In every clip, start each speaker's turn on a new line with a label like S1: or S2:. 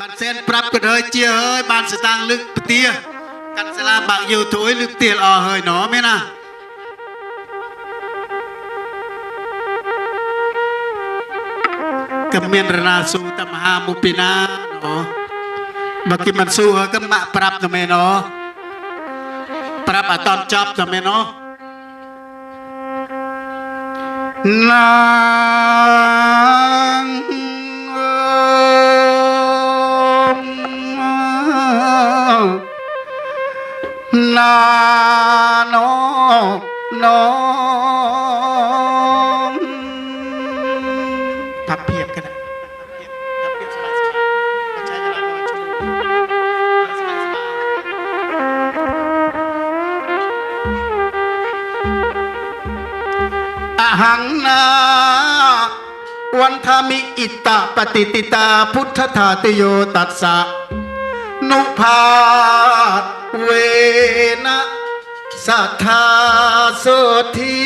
S1: បានសែនប្រាប់ក៏ហើយជាហើយបានស្តាងលឹកពទាកាន់សាលាបាក់យោទួយលឹកទៀលអស់ហើយណោមែនណាក៏មានរណាស៊ូតមហាមុពីណាណោបើគេមិនស៊ូហើយក៏បាក់ប្រាប់ទៅមែនណោប្រាប់អត់តន់ចប់ទៅមែនណោណាងណា ปฏิติตาพุทธทาติโยตัสสะนุภาเวนะสัทธาโสทิ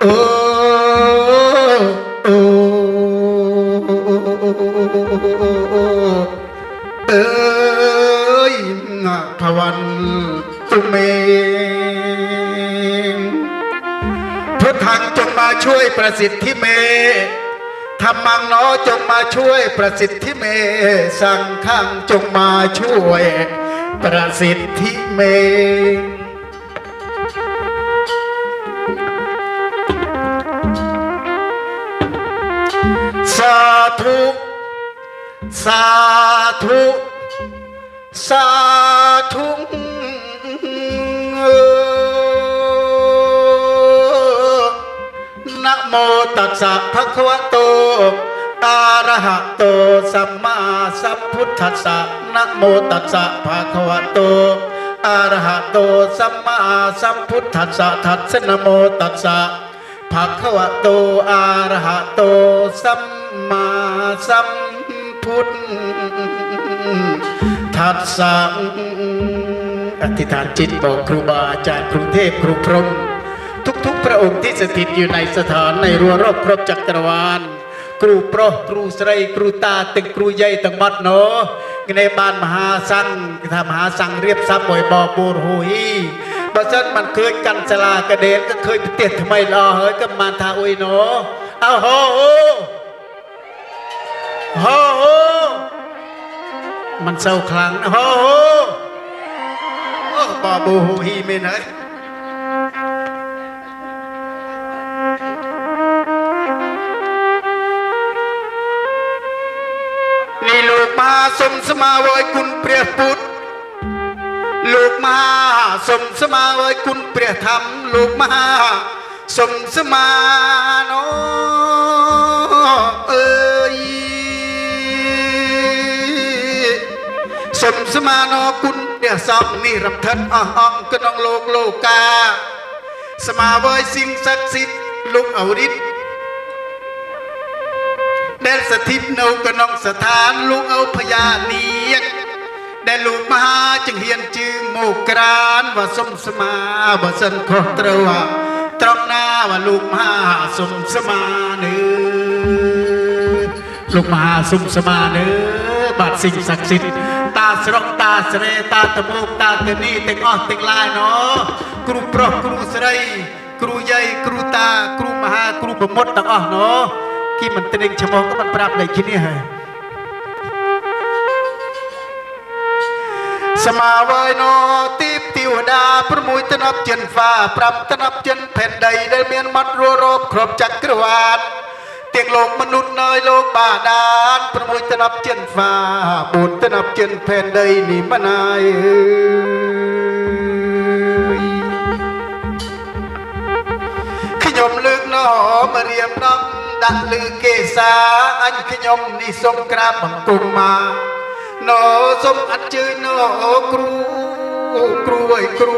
S1: โอโอเอ้ยพวันตุเม มาช่วยประสิทธิเมธรรมังเนอจงมาช่วยประสิทธิเม สังฆังจงมาช่วยประสิทธิเมสาธุ สาธุ สาธุ นะโมตัสสะภะคะวะโตอะระหะโตสัมมาสัมพุทธัสสะนะโมตัสสะภะคะวะโตอะระหะโตสัมมาสัมพุทธัสสะทัสสนะโมตัสสะภะคะวะโตอะระหะโตสัมมาสัมพุทธัสสะอธิษฐานจิตบอกครูบาอาจารย์ครูเทพครูพรหม พระองค์ที่สถิตอยู่ในสถานในรัวรอบครบจักรวาล គ្រូប្រុសគ្រូស្រីគ្រូតាទាំងគ្រូយាយទាំងបាត់ណោគ្នាបានមហាសង្ឃគេថាមហាសង្ឃរៀបសັບមួយបបូរហូហ៊ីបើសិនមិនឃើញកាន់សាលាកដេលក៏ឃើញប្រទេសថ្មីល្អហើយក៏បានថាអុយណោអោហូហូហូมันเศร้าครั้งนะโอ้โหโอ้บา สมสมาวยคุณเปรียพุทธลูกมาสมสมาวยคุณเปรียธรรม ลูกมาสมสมาโนเอ้ยสมสมาโนคุณเดียสองนี่รับทัดอ่องก็น้องโลกโลกา สมาวยสิ่งศักดิ์สิทธิ์ลูกอริษ ដែលស្ថិតនៅក្នុងស្ថានលោកឪភយានាគដែលលោកមហាចង្ហៀនជើងមកក្រានវសុំស្មាបើសិនខុសត្រូវត្រង់ណាវលោកមហាសុំស្មានៅលោកមហាសុំស្មានៅបាទសិង្ហស័ក្តិសិទ្ធិតាស្រុកតាស្រែតាតមោកតាទនីទាំងអស់ទាំងឡាយណោគ្រូប្រុសគ្រូស្រី គ្រូយាយគ្រូតា គ្រូមហាគ្រូប្រមុតទាំងអស់ណោ គីមិនត្រៀងឈ្មោះក៏មិនប្រាប់ដូចគ្នាហើយសមាវយណោទីទេវតា6ត្នប់ចិនហ្វា5ត្នប់ចិនផែនដីដែលមានមាត់រស់រោបគ្រប់ចក្រវាឡទាំងលោកមនុស្សនៅលោកបាដាន6ត្នប់ចិនហ្វា4ត្នប់ចិនផែនដីនេះមិនហើយខ្ញុំលើកណោមរៀបដល់ ដាក់លឺគេសាអញខ្ញុំនេះសូមក្រាបបង្គំមកណូសូមអត់ជឿណូអូគ្រូអូគ្រូអើយគ្រូ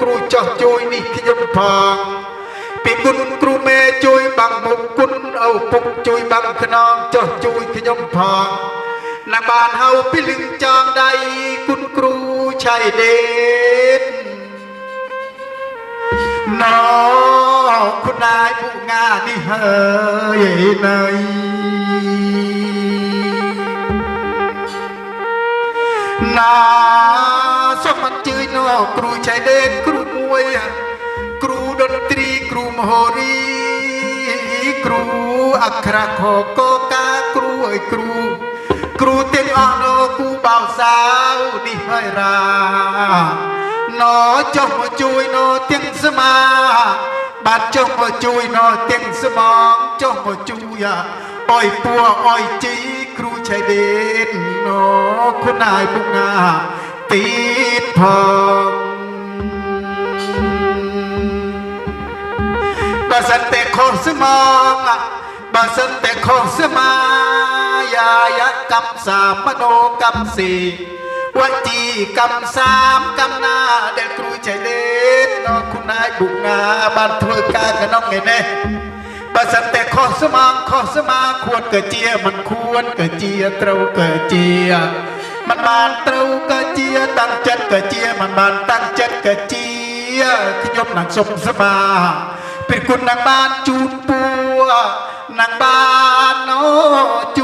S1: គ្រូចោះជួយនេះខ្ញុំផងពីគុណគ្រូមេជួយបាំងមុខគុណឪពុកជួយបាំងខ្នងចោះជួយខ្ញុំផងណាបានហៅពីលឹងចងដៃគុណគ្រូឆៃដេត ណោគុណណាយពុងានេះហើយណៃណាសុំមិនជឿនោះគ្រូចៃដេតគ្រូមួយគ្រូតន្ត្រីគ្រូមហោរីគ្រូអក្ខរខកកាគ្រូអើយគ្រូគ្រូទាំងអស់នោះគូបោសាវនេះហើយរា ណចុះមកជួយណទាំងស្មា បាទចុះមកជួយណទាំងស្មងចុះមកជួយអុយពួរអុយជីគ្រូឆៃដេតណគុណអាយពុកណាទៀតផងបើសិនតែខុសស្មងបើសិនតែខុសស្មាយាយកម្មសាមនោកម្មស៊ី ชายเดนหนอคุณนายบุงาติดพองบาสันจีกรรมสามกรรมหน้าเด็กครูใจเด็ดน้องคุณนายบุกงาบ้านทวยกากับน้องไงเน่บาสันเตโคสมองโคสมาควรเกิดเจียมันควรเกิดเจียเตราเกิดเจียมันบานเตราเกิดเจียตั้งจัดเกิดเจียมันบานตั้งจัดเกิดเจียขยมหนังสมสมาเป็นคุณนางบ้านจูนปัวนางบ้านโนจู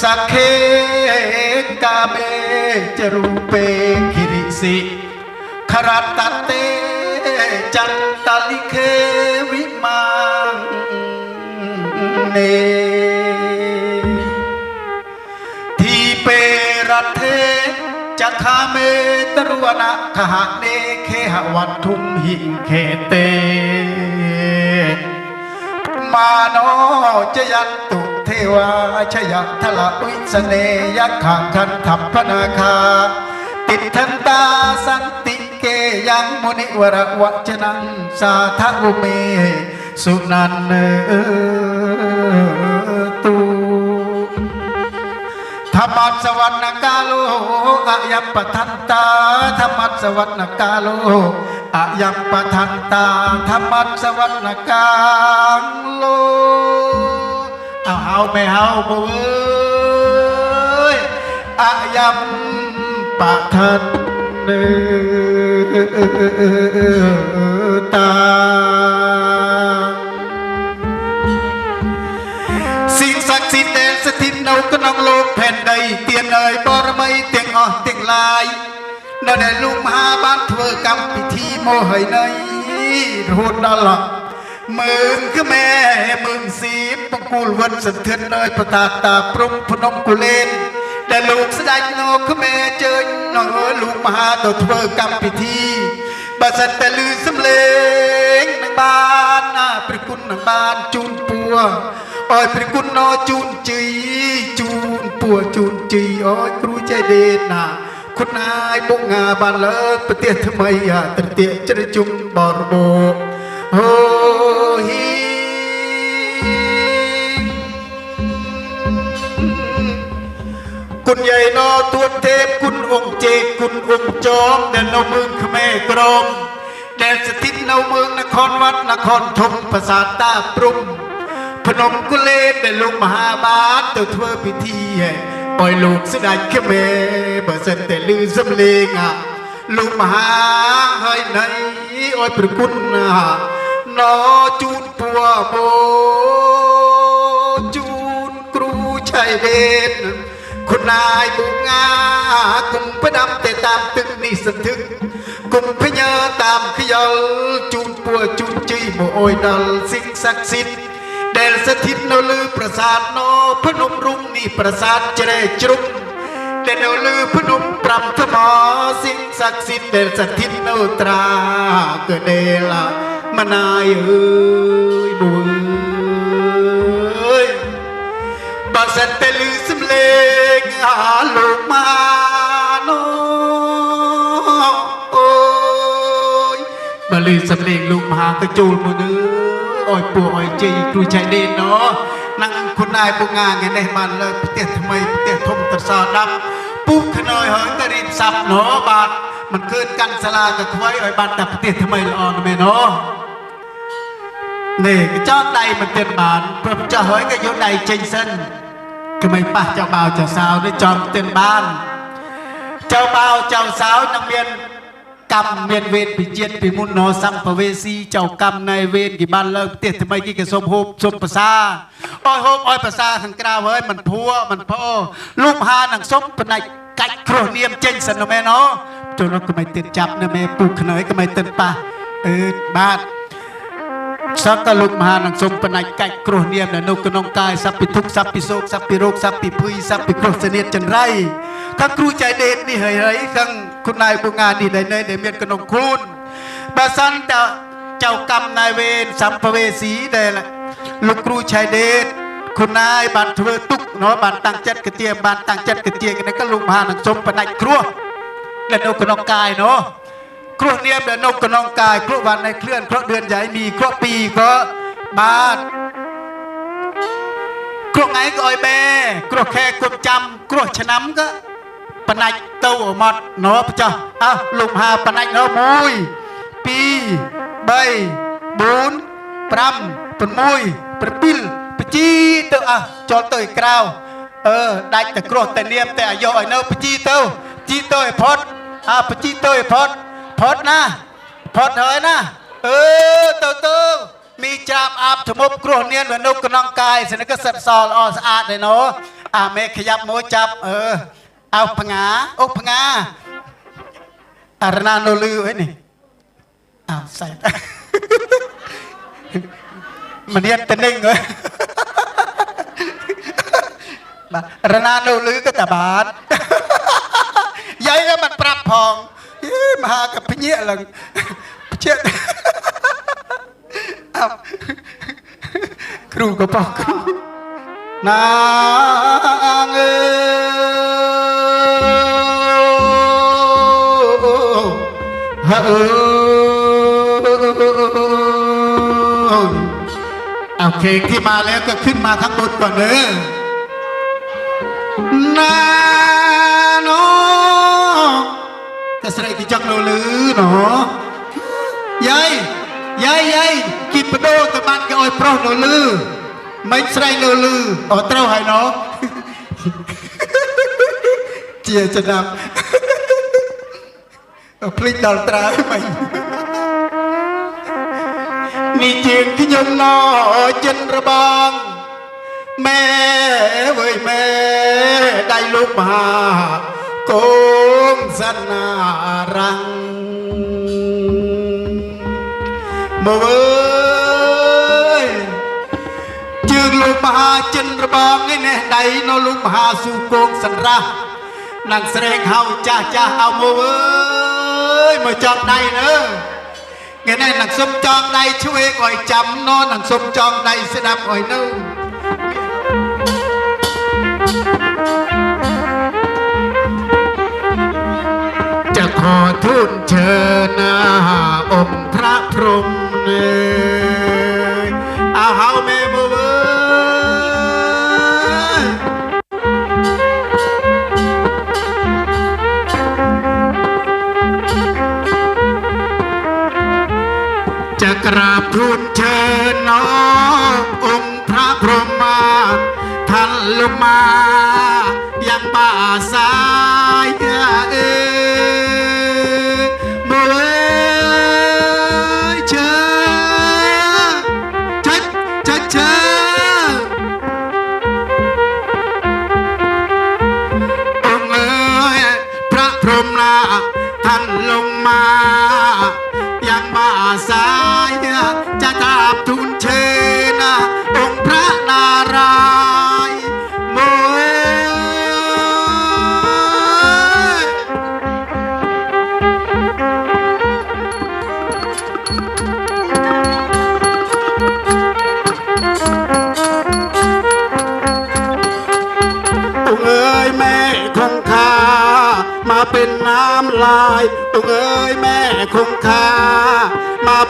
S1: สักเคกาเมจรูเปคิริสิคารัตตเตจันตลิเควิมังเนทีเปรัตเทจักขาเมตรวนะขหะเนเคหวัตถุมหิงเขเต มาโนจยันตุ เทวาชยทละวิสเนยขังคันทัพพนาคา ติดทันตาสันติเกยังมุนิวรวัจนังสาทะอุเม สุนันเนตูธรรมัสวรรณกาโลอะยัปทันตาธรรมัสวรรณกาโลอะยัปทันตาธรรมัสสวรรณกาโล เอาเอาไม่เอาบ่เอ้ยอะยัมปทันตา สิ่งศักดิ์สิทธิ์แดนสถิตនៅក្នុងលោកแผ่นដីទៀនអើយបរមីទាំងអស់ទាំងឡាយនៅដែលលោកមហាបានធ្វើកម្មពិធីមកហើយនៃរហូតដល់ មើងខ្មែរមើងស៊ីបង្គូលវត្តសន្ធិននៅប្រតាតាព្រំភ្នំគូលែនដែលលោកស្ដេចនៅខ្មែរជើញនៅលោកមហាទៅធ្វើកម្មពិធីបើសិនតែលឺសំឡេងនឹងបានណាព្រះគុណនឹងបានជូនពួរអើយព្រះគុណណជូនជីជូនពួរជូនជីអើយគ្រូចៃដេតណាគុណអាយបុកងាបានលើកប្រទេសថ្មីអាត្រទាកជ្រជុំបរបោអូ คุณใหญ่นอทวเทพคุณองค์เจคุณองจอมแดนเอาเมืองขแม่กรองแดนสถิตเอาเมืองนครวัดนครธมประสาทตาปรุงพนมกุเลนไดนลงมหาบาทเติเทอพิธีปล่อยลูกสดายขแม่บ่เส้นแต่ลือสำเลงอ่ลงมหาให้ในอ้อยประคุณนะนอจูนปัวโบจูนครูชายเดน គុំផ្ដាំតែតាមទឹកនេះសន្ធឹកគុំភញើតាមខ្យល់ជូនពួរជូនជ័យមកអើយដល់សិក្ស័ក្តិសិទ្ធិដែលស្ថិតនៅលើប្រាសាទណភ្នំរុងនេះប្រាសាទជ្រែជ្រុំដែលនៅលើភ្នំប្រាំថ្មសិងស័ក្តិសិទ្ធិដែលស្ថិតនៅត្រាកដែលមណាយអើយបួយបើសសិនតែលឺ លេងអាលោកម៉ាណូអូយបើលឺសំលេងលោកមហាទៅចូលមកនឺអោយពួកអោយជ័យគ្រូចៃដេណោនឹងខ្លួនឯងពួកងាថ្ងៃនេះបានលើផ្ទះថ្មីផ្ទះធំត្រសោដាប់ពុះខ្នើយហើយទៅរៀបសាប់ណោបាទមិនឃើញកាន់សាលាទៅខ្វៃឲ្យបានតែផ្ទះថ្មីល្អណាស់មែនណោនេះកញ្ចក់ដៃមិនទៀតបានព្រោះចាស់ហើយក៏យកដៃចេញសិន ក៏មិនប៉ះចៅបាវចៅសៅនេះចំទៀតបានចៅបាវចៅសៅនឹងមានកម្មមានវេទពីជាតិពីមុនណសម្ភវេស៊ីចៅកម្មនៃវេទគេបានលើកផ្ទះថ្មីគេក៏សុំហូបសុំភាសាអោយហូបអោយភាសាខាងក្រៅហើយមិនភួរមិនផោលោកមហានឹងសុំបណិចកាច់គ្រោះនាមចេញសិនមែនអូចូលនោះក៏មិនទៀតចាប់នៅមេពូខ្នើយក៏មិនទៀតប៉ះអឺបាទ สักกะลุกมหานังสมปนัยไก่กรุเนียมนะนกนองกายสับปิทุกสับปิโศกสับปิโรคสับปิพุยสับปิโครเสนียจันไรข้าครูใจเดชนี่เฮยไรข้างคุณนายบุงานนี่ได้เนยเดเมียนกนองคุณบาสันแต่เจ้ากรรมนายเวรสัมภเวสีได้ละลูกครูชายเดชคุณนายบัตรเธอตุกเนาะบานตังเจ็ดกระเจียมบานตังเจ็ดกระเจียมกันก็ลุกมหานังสมปนัยครัวและนกนองกายเนาะ គ្រោះនាមដែលនៅក្នុងកាយគ្រោះវណ្ណនៃឃ្លឿនគ្រោះឌឿនយ៉ៃមីគ្រោះពីក៏បាទគ្រោះថ្ងៃក៏អុយបែគ្រោះខែគប់ចាំគ្រោះឆ្នាំក៏បណាច់ទៅមកណោបចោះអើលំហាបណាច់ណោ1 2 3 4 5 6 7 8បជីទៅអះចូលទៅក្រៅអឺដាច់តែគ្រោះតែនាមតែអាយុឲ្យនៅបជីទៅជីទៅឲ្យផុតអាបជីទៅឲ្យផុត ផុតណាផុតហើយណាអឺទៅទៅមីចាប់អាប់ធ្មប់គ្រោះនានមនុស្សក្នុងកាយស្នេះក៏សិតសល្អស្អាតដែរណូអាមេខយ៉ាប់មួយចាប់អឺអោផ្ងាអូផ្ងាអរណានៅលឺអីនេះអោសែតមនៀតតនឹងហ៎បាទរណានៅលឺក៏តាបានយាយក៏មិនប្រាប់ផងអី មហាកភ្ញាក់ឡើងភ្ញាក់អោគ្រូក៏បោះគ្រូណាងអើហឺអូខេที่มาแล้วก็ขึ้นมาข้างบนก่อนเด้อ ណាណូ តែស្រីគេចង់លោលឺណូយាយយាយយាយគីបដោទៅបាត់គេឲ្យប្រុសលោលឺមិនស្រីលោលឺអូត្រូវហើយណូជាចំណាប់ភ្លេចដល់ត្រើយមិននេះជាងខ្ញុំណោចិនរបងម៉ែអើយម៉ែដៃលោកមហា កងសណារាំងមើលជើងលោកមហាចិនរបងឯនេះដៃនៅលោកមហាស៊ូកងសនរះនឹងស្រែកហៅចាស់ចាស់អោមើលអើយមកចាប់ដៃណាគេនេះនឹងសុំចងដៃឆ្វេងឲ្យចាំណោនឹងសុំចងដៃស្ដាប់ឲ្យនៅ ทูลเชิญนะองค์พระพรหมเนยอาเฮาแม่บ่เว้ยจะกราบทูลเชิญน้ององค์พระพรหมมาท่านลงมา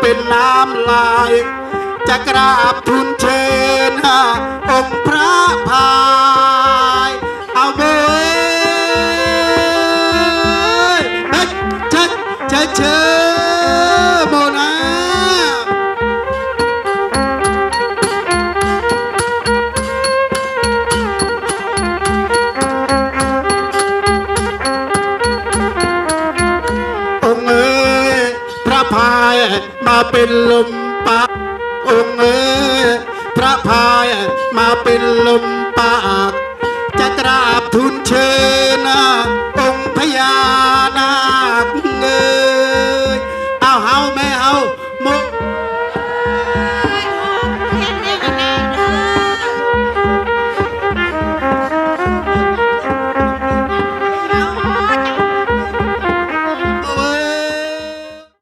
S1: เป็นน้ำลาย จะกราบทุนเชิญองค์พระพายเอาเบยเฮ้ยเชิญเชิญเชิญ พายมาเป็นลมปากองเอ๋พระพายมาเป็นลมปากจะกราบทุนเชิญองพญานา